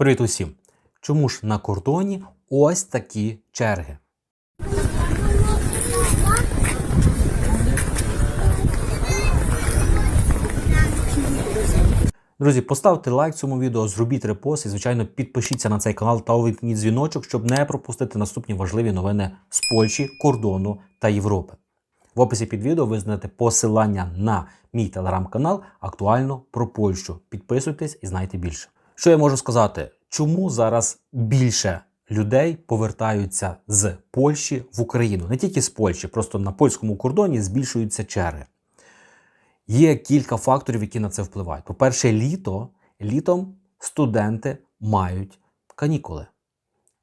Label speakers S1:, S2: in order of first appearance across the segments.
S1: Привіт усім! Чому ж на кордоні ось такі черги? Друзі, поставте лайк цьому відео, зробіть репост і, звичайно, підпишіться на цей канал та увімкніть дзвіночок, щоб не пропустити наступні важливі новини з Польщі, кордону та Європи. В описі під відео ви знайдете посилання на мій телеграм-канал актуально про Польщу. Підписуйтесь і знайте більше. Що я можу сказати? Чому зараз більше людей повертаються з Польщі в Україну? Не тільки з Польщі, просто на польському кордоні збільшуються черги. Є кілька факторів, які на це впливають. По-перше, літо літом студенти мають канікули.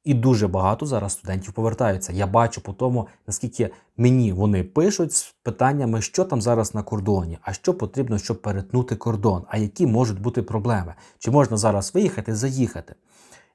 S1: І дуже багато зараз студентів повертаються. Я бачу по тому, наскільки мені вони пишуть з питаннями, що там зараз на кордоні, а що потрібно, щоб перетнути кордон, а які можуть бути проблеми, чи можна зараз виїхати, заїхати.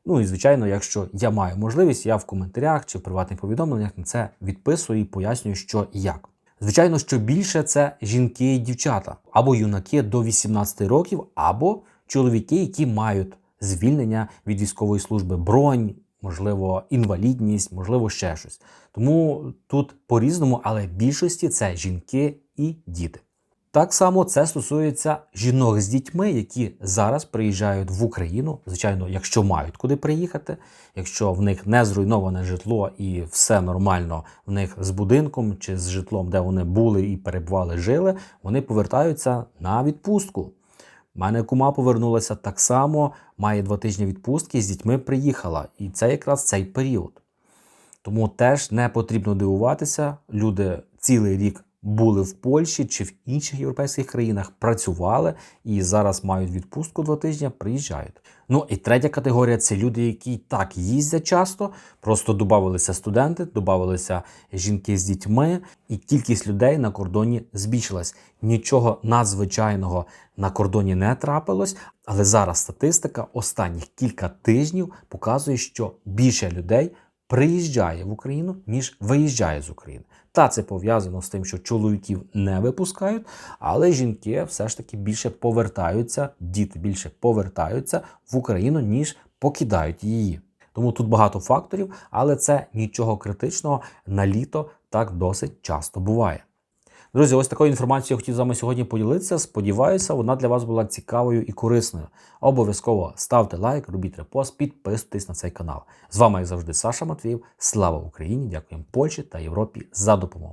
S1: Ну і звичайно, якщо я маю можливість, я в коментарях чи в приватних повідомленнях на це відписую і пояснюю, що і як. Звичайно, що більше це жінки і дівчата, або юнаки до 18 років, або чоловіки, які мають звільнення від військової служби, бронь, можливо, інвалідність, можливо, ще щось. Тому тут по-різному, але в більшості це жінки і діти. Так само це стосується жінок з дітьми, які зараз приїжджають в Україну. Звичайно, якщо мають куди приїхати, якщо в них не зруйноване житло і все нормально в них з будинком чи з житлом, де вони були і перебували, жили, вони повертаються на відпустку. Мене кума повернулася так само, має два тижні відпустки, з дітьми приїхала. І це якраз цей період. Тому теж не потрібно дивуватися. Люди цілий рік були в Польщі чи в інших європейських країнах, працювали і зараз мають відпустку два тижні, приїжджають. Ну і третя категорія це люди, які так їздять часто, просто додавалися студенти, додавалися жінки з дітьми, і кількість людей на кордоні збільшилась. Нічого надзвичайного на кордоні не трапилось, але зараз статистика останніх кілька тижнів показує, що більше людей приїжджає в Україну, ніж виїжджає з України. Та це пов'язано з тим, що чоловіків не випускають, але жінки все ж таки більше повертаються, діти більше повертаються в Україну, ніж покидають її. Тому тут багато факторів, але це нічого критичного на літо так досить часто буває. Друзі, ось такою інформацією я хотів з вами сьогодні поділитися. Сподіваюся, вона для вас була цікавою і корисною. Обов'язково ставте лайк, робіть репост, підписуйтесь на цей канал. З вами, як завжди, Саша Матвіїв. Слава Україні! Дякуємо Польщі та Європі за допомогу.